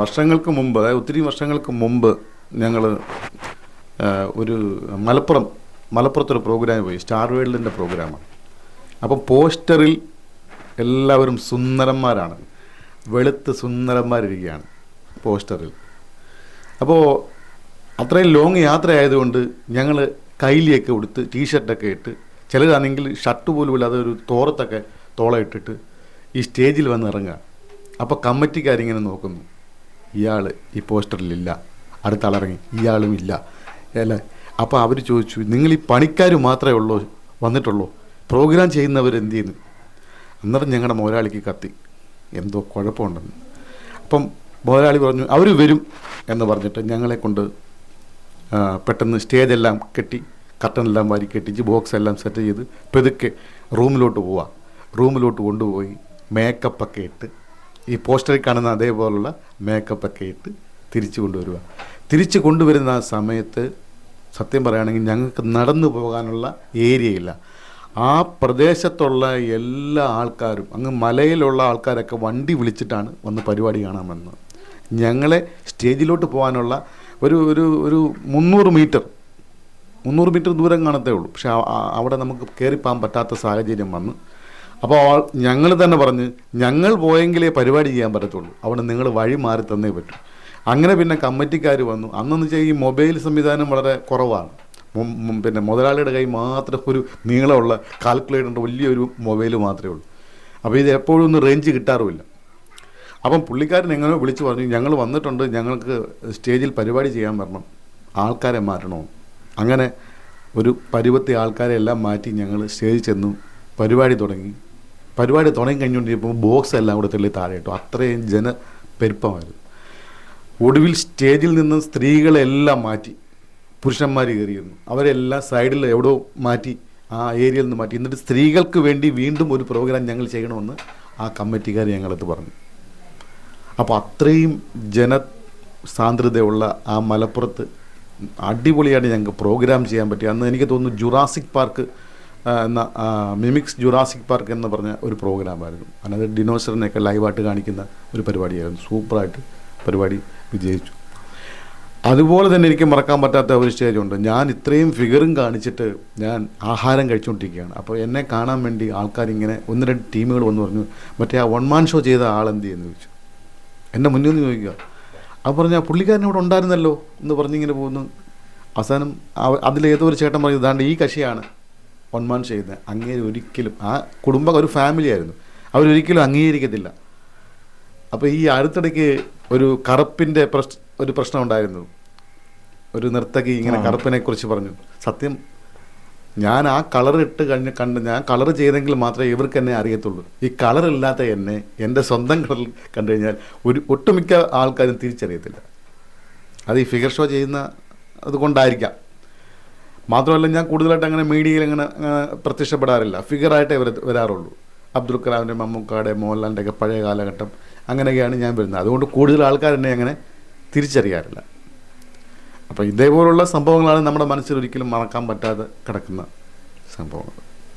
വർഷങ്ങൾക്ക് മുമ്പ് ഒത്തിരി വർഷങ്ങൾക്ക് മുമ്പ് ഞങ്ങൾ ഒരു മലപ്പുറം മലപ്പുറത്തൊരു പ്രോഗ്രാം പോയി സ്റ്റാർ വേൾഡിന്റെ പ്രോഗ്രാമാണ്. അപ്പം പോസ്റ്ററിൽ എല്ലാവരും സുന്ദരന്മാരാണ്. വെളുത്ത് സുന്ദരന്മാരിരിക്കുകയാണ് പോസ്റ്ററിൽ. അപ്പോൾ അത്രയും ലോങ് യാത്രയായതുകൊണ്ട് ഞങ്ങൾ കൈലിയൊക്കെ ഉടുത്ത് ടീഷർട്ടൊക്കെ ഇട്ട് ചിലരാണെങ്കിൽ ഷർട്ട് പോലും ഇല്ലാതെ ഒരു തോറത്തൊക്കെ തോള ഇട്ടിട്ട് ഈ സ്റ്റേജിൽ വന്ന് ഇറങ്ങുക. അപ്പോൾ കമ്മിറ്റിക്കാരിങ്ങനെ നോക്കുന്നു. ഇയാൾ ഈ പോസ്റ്ററിലില്ല. അടുത്ത ആളിറങ്ങി ഇയാളും ഇല്ല. അല്ലേ? അപ്പോൾ അവർ ചോദിച്ചു നിങ്ങൾ ഈ പണിക്കാർ മാത്രമേ ഉള്ളൂ വന്നിട്ടുള്ളൂ. പ്രോഗ്രാം ചെയ്യുന്നവർ എന്ത് ചെയ്യുന്നു? അന്നേരം ഞങ്ങളുടെ മുതലാളിക്ക് കത്തി. എന്തോ കുഴപ്പമുണ്ടെന്ന്. അപ്പം മുതലാളി പറഞ്ഞു അവർ വരും എന്ന് പറഞ്ഞിട്ട് ഞങ്ങളെ കൊണ്ട് പെട്ടെന്ന് സ്റ്റേജെല്ലാം കെട്ടി കർട്ടനെല്ലാം വാരി കെട്ടിച്ച് ബോക്സ് എല്ലാം സെറ്റ് ചെയ്ത് പെതുക്കെ റൂമിലോട്ട് പോവാം. റൂമിലോട്ട് കൊണ്ടുപോയി മേക്കപ്പൊക്കെ ഇട്ട് ഈ പോസ്റ്ററിൽ കാണുന്ന അതേപോലുള്ള മേക്കപ്പൊക്കെ ഇട്ട് തിരിച്ചു കൊണ്ടുവരിക തിരിച്ചു കൊണ്ടുവരുന്ന ആ സമയത്ത് സത്യം പറയുകയാണെങ്കിൽ ഞങ്ങൾക്ക് നടന്നു പോകാനുള്ള ഏരിയയില്ല ആ പ്രദേശത്തുള്ള എല്ലാ ആൾക്കാരും അങ്ങ് മലയിലുള്ള ആൾക്കാരൊക്കെ വണ്ടി വിളിച്ചിട്ടാണ് വന്ന് പരിപാടി കാണാമെന്ന് ഞങ്ങളെ സ്റ്റേജിലോട്ട് പോകാനുള്ള ഒരു ഒരു ഒരു മുന്നൂറ് മീറ്റർ മുന്നൂറ് മീറ്റർ ദൂരം കാണത്തേ ഉള്ളൂ. പക്ഷെ അവിടെ നമുക്ക് കയറിപ്പോകാൻ പറ്റാത്ത സാഹചര്യം വന്ന് അപ്പോൾ ഞങ്ങൾ തന്നെ പറഞ്ഞ് ഞങ്ങൾ പോയെങ്കിലേ പരിപാടി ചെയ്യാൻ പറ്റത്തുള്ളൂ. അവിടെ നിങ്ങൾ വഴി മാറി തന്നേ പറ്റൂ. അങ്ങനെ പിന്നെ കമ്മിറ്റിക്കാർ വന്നു. അന്നെന്ന് വെച്ചാൽ ഈ മൊബൈൽ സംവിധാനം വളരെ കുറവാണ്. പിന്നെ മുതലാളിയുടെ കൈ മാത്രം ഒരു നീളമുള്ള കാൽക്കുലേറ്ററിന്റെ വലിയൊരു മൊബൈൽ മാത്രമേ ഉള്ളൂ. അപ്പോൾ ഇത് എപ്പോഴും ഒന്നും റേഞ്ച് കിട്ടാറുമില്ല. അപ്പം പുള്ളിക്കാരൻ എങ്ങനെ വിളിച്ചു പറഞ്ഞു ഞങ്ങൾ വന്നിട്ടുണ്ട് ഞങ്ങൾക്ക് സ്റ്റേജിൽ പരിപാടി ചെയ്യാൻ വരണം. ആൾക്കാരെ മാറ്റണോ? അങ്ങനെ ഒരു പരുവത്തെ ആൾക്കാരെ എല്ലാം മാറ്റി ഞങ്ങൾ സ്റ്റേജിൽ ചെന്നു പരിപാടി തുടങ്ങി. പരിപാടി തുടങ്ങി കഴിഞ്ഞുകൊണ്ടിരിക്കുമ്പോൾ ബോക്സ് എല്ലാം കൂടെ തള്ളി താഴെ ഇട്ടു. അത്രയും ജന പെരുപ്പമായിരുന്നു. ഒടുവിൽ സ്റ്റേജിൽ നിന്ന് സ്ത്രീകളെല്ലാം മാറ്റി. പുരുഷന്മാർ കയറിയിരുന്നു. അവരെല്ലാം സൈഡിൽ എവിടെയോ മാറ്റി ആ ഏരിയയിൽ നിന്ന് മാറ്റി. എന്നിട്ട് സ്ത്രീകൾക്ക് വേണ്ടി വീണ്ടും ഒരു പ്രോഗ്രാം ഞങ്ങൾ ചെയ്യണമെന്ന് ആ കമ്മിറ്റിക്കാർ ഞങ്ങളടുത്ത് പറഞ്ഞു. അപ്പോൾ അത്രയും ജന സാന്ദ്രതയുള്ള ആ മലപ്പുറത്ത് അടിപൊളിയായിട്ട് ഞങ്ങൾക്ക് പ്രോഗ്രാം ചെയ്യാൻ പറ്റി. അന്ന് എനിക്ക് തോന്നുന്നു ജുറാസിക് പാർക്ക് എന്ന മിമിക്സ് ജുറാസിക് പാർക്ക് എന്ന് പറഞ്ഞ ഒരു പ്രോഗ്രാമായിരുന്നു അതായത് ഡിനോസറിനെയൊക്കെ ലൈവായിട്ട് കാണിക്കുന്ന ഒരു പരിപാടിയായിരുന്നു. സൂപ്പറായിട്ട് പരിപാടി വിജയിച്ചു. അതുപോലെ തന്നെ എനിക്ക് മറക്കാൻ പറ്റാത്ത ഒരു സ്റ്റേജ് ഉണ്ട്. ഞാൻ ഇത്രയും ഫിഗറും കാണിച്ചിട്ട് ഞാൻ ആഹാരം കഴിച്ചുകൊണ്ടിരിക്കുകയാണ്. അപ്പോൾ എന്നെ കാണാൻ വേണ്ടി ആൾക്കാരിങ്ങനെ ഒന്ന് രണ്ട് ടീമുകൾ വന്ന് പറഞ്ഞു മറ്റേ ആ വൺ മാൻ ഷോ ചെയ്ത ആളെന്ത് ചെയ്യുന്നു? ചോദിച്ചു. എന്നെ മുന്നിൽ നിന്ന് ചോദിക്കുക. അപ്പോൾ പറഞ്ഞ പുള്ളിക്കാരൻ ഇവിടെ ഉണ്ടായിരുന്നല്ലോ എന്ന് പറഞ്ഞിങ്ങനെ പോകുന്നു. അവസാനം അവ- അതിലേതോ ഒരു ചേട്ടൻ പറഞ്ഞു ഇതാണ്ട് ഈ കക്ഷിയാണ് വൺ മാൻ ചെയ്യുന്നത് അങ്ങേര് ഒരിക്കലും ആ കുടുംബം ഒരു ഫാമിലി ആയിരുന്നു. അവരൊരിക്കലും അംഗീകരിക്കത്തില്ല. അപ്പോൾ ഈ അടുത്തിടയ്ക്ക് ഒരു കറുപ്പിന്റെ പ്രശ് ഒരു പ്രശ്നം ഉണ്ടായിരുന്നു. ഒരു നർത്തകി ഇങ്ങനെ കറുപ്പിനെ കുറിച്ച് പറഞ്ഞു. സത്യം ഞാൻ ആ കളർ ഇട്ട് കഴിഞ്ഞ് കണ്ട് ഞാൻ കളർ ചെയ്തെങ്കിൽ മാത്രമേ ഇവർക്ക് എന്നെ അറിയത്തുള്ളൂ. ഈ കളർ ഇല്ലാത്ത എന്നെ എന്റെ സ്വന്തം കളർ കണ്ടു കഴിഞ്ഞാൽ ഒരു ഒട്ടുമിക്ക ആൾക്കാരും തിരിച്ചറിയത്തില്ല. അത് ഈ ഫിഗർ ഷോ ചെയ്യുന്ന അതുകൊണ്ടായിരിക്കാം. മാത്രമല്ല ഞാൻ കൂടുതലായിട്ട് അങ്ങനെ മീഡിയയിൽ അങ്ങനെ പ്രത്യക്ഷപ്പെടാറില്ല. ഫിഗറായിട്ടേ വര വരാറുള്ളൂ. അബ്ദുൽ കലാമിന്റെ മമ്മൂക്കാടെ മോഹൻലാലിന്റെ ഒക്കെ പഴയ കാലഘട്ടം അങ്ങനെയൊക്കെയാണ് ഞാൻ വരുന്നത്. അതുകൊണ്ട് കൂടുതൽ ആൾക്കാർ എന്നെ അങ്ങനെ തിരിച്ചറിയാറില്ല. അപ്പോൾ ഇതേപോലുള്ള സംഭവങ്ങളാണ് നമ്മുടെ മനസ്സിൽ ഒരിക്കലും മറക്കാൻ പറ്റാതെ കിടക്കുന്ന സംഭവങ്ങൾ.